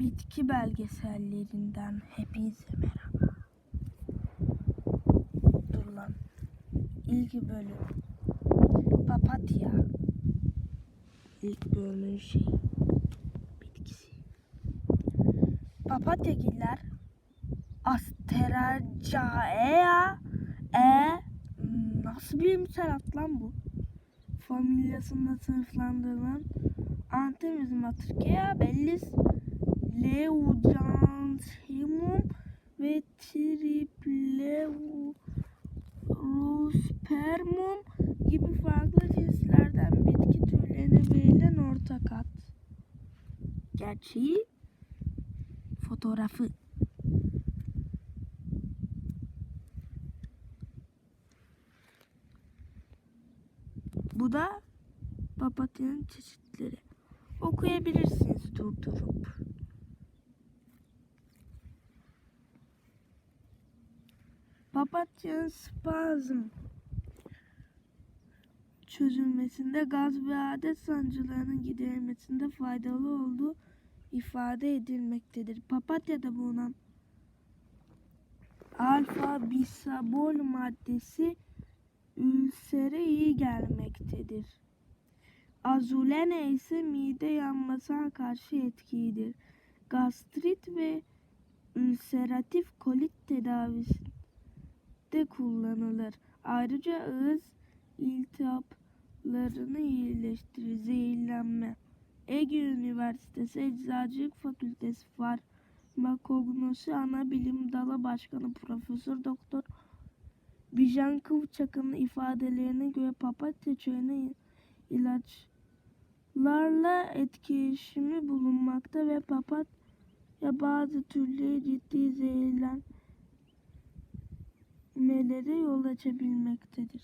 bitki belgesellerinden hepinize merhaba. Dur lan. İlk bölüm. Papatya. İlk bölümün şey. Bitkisi. Papatyagiller Asteraceae e nasıl bilimsel ad lan bu? Familyasında sınıflandırılan Antemizmatrikea bellis Leucanthemum ve Tripleurospermum gibi farklı cinslerden bitki türlerine verilen ortak ad. Gerçeği fotoğrafı. Bu da papatyanın çeşitleri. Okuyabilirsiniz durdurup. Papatyanın spazm çözülmesinde gaz ve adet sancılarının giderilmesinde faydalı olduğu ifade edilmektedir. Papatyada bulunan alfa bisabol maddesi ülsere iyi gelmektedir. Azulene ise mide yanmasına karşı etkilidir. Gastrit ve ülseratif kolit tedavisinde kullanılır. Ayrıca ağız iltihaplarını iyileştirir. Zehirlenme. Ege Üniversitesi Eczacılık Fakültesi Farmakognosi Ana Bilim Dalı Başkanı Profesör Doktor Bijan Kıvçak'ın ifadelerine göre papatya çayına ilaçlarla etkileşimi bulunmakta ve papatya bazı türleri ciddi zehirlenmelere yol açabilmektedir.